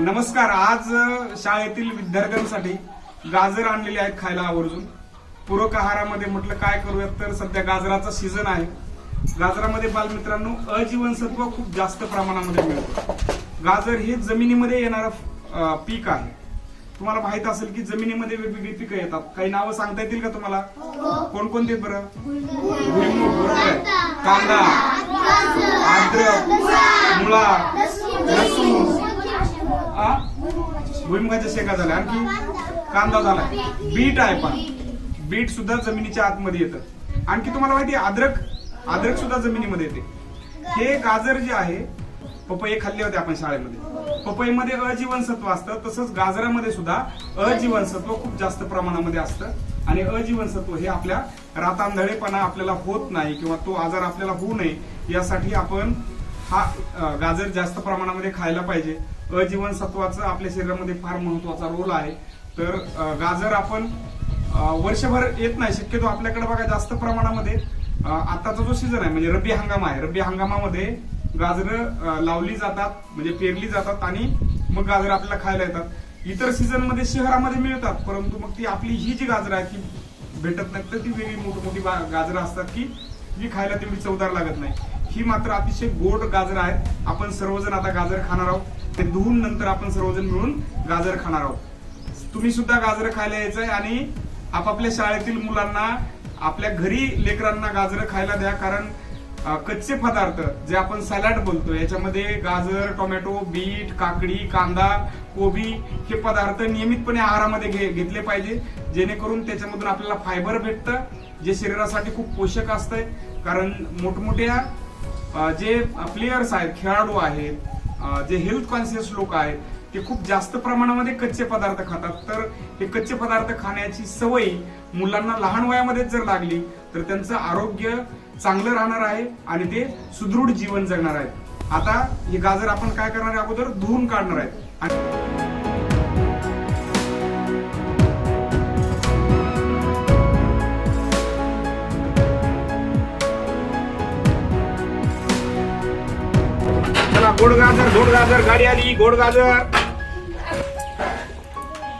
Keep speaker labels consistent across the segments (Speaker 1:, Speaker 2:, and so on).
Speaker 1: नमस्कार आज शाळेतील विद्यार्थ्यांसाठी गाजर आणलेले आहेत खायला आवर्जून. पूरक आहारामध्ये म्हटलं काय करूयात तर सध्या गाजराचा सीझन आहे. गाजरामध्ये बालमित्रांनो अजीवनसत्व खूप जास्त प्रमाणामध्ये मिळतं. गाजर हे जमिनीमध्ये येणारं पीक आहे. तुम्हाला माहीत असेल की जमिनीमध्ये वेगवेगळी पिकं येतात. काही नावं सांगता येतील का तुम्हाला? कोणकोणते बरं? भुईमूग कांदा आद्रक मुळा लसूण आ? भुईमुगाच्या शेंगा झाल्या आणखी कांदा झाला. बीट आहे पण. बीट सुद्धा जमिनीच्या आतमध्ये येतं. आणखी तुम्हाला माहिती आहे अद्रक अद्रक सुद्धा जमिनीमध्ये येते. हे गाजर जे आहे पपई खाल्ले होते आपण शाळेमध्ये. पपईमध्ये अजीवनसत्व असतं तसंच गाजरामध्ये सुद्धा अजीवनसत्व खूप जास्त प्रमाणामध्ये असतं. आणि अजीवनसत्व हे आपल्या रातांधळेपणा आपल्याला होत नाही किंवा तो आजार आपल्याला होऊ नये यासाठी आपण हा गाजर जास्त प्रमाणामध्ये खायला पाहिजे. अजीवनसत्वाचं आपल्या शरीरामध्ये फार महत्त्वाचा रोल आहे. तर गाजर आपण वर्षभर येत नाही. शक्यतो आपल्याकडे बघा जास्त प्रमाणामध्ये आत्ताचा आताचा जो सीझन आहे म्हणजे रब्बी हंगाम आहे. रब्बी हंगामामध्ये गाजरं लावली जातात म्हणजे पेरली जातात आणि मग गाजर आपल्याला खायला येतात. इतर सीझनमध्ये शहरामध्ये मिळतात परंतु मग ती आपली ही जी गाजरं आहे ती भेटत नाही तर ती वेगळी मोठी मोठी गाजरं असतात की जी खायला तेवढी चवदार लागत नाही. ही मात्र अतिशय गोड गाजर आहेत आपण सर्वजण आता गाजर खाणार आहोत. ते धुवून नंतर आपण सर्वजण मिळून गाजर खाणार आहोत. तुम्ही सुद्धा गाजर खायला यायचंय आणि आपापल्या शाळेतील मुलांना आपल्या घरी लेकरांना गाजर खायला द्या. कारण कच्चे पदार्थ जे आपण सॅलड बोलतो याच्यामध्ये गाजर टोमॅटो बीट काकडी कांदा कोबी हे पदार्थ नियमितपणे आहारामध्ये घे- घेतले पाहिजे. जेणेकरून त्याच्यामधून आपल्याला फायबर भेटतं जे शरीरासाठी खूप पोषक असतंय. कारण मोठमोठ्या जे प्लेयर्स आहेत खेळाडू आहेत जे हेल्थ कॉन्शियस लोक आहेत ते खूप जास्त प्रमाणामध्ये कच्चे पदार्थ खातात. तर हे कच्चे पदार्थ खाण्याची सवय मुलांना लहान वयामध्येच जर लागली तर त्यांचं आरोग्य चांगलं राहणार आहे आणि ते सुदृढ जीवन जगणार आहेत. आता हे गाजर आपण काय करणार आहे अगोदर? धुवून काढणार आहेत. गोड गाजर गोड गाजर गाडी आली गोड गाजर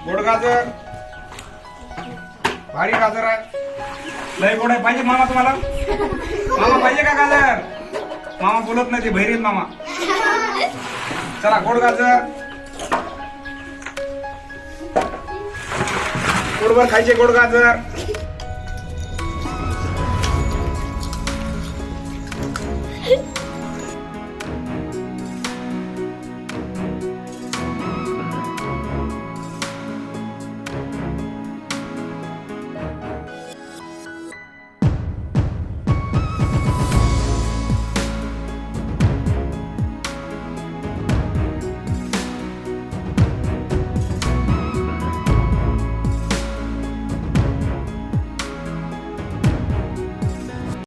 Speaker 1: गोड गाजर भारी गाजर आहे. लय गोड आहे. पाहिजे मामा तुम्हाला? मामा पाहिजे का गाजर? मामा बोलत नाही ते भैरीत मामा. चला गोड गाजर गोडभर खायचे गोड गाजर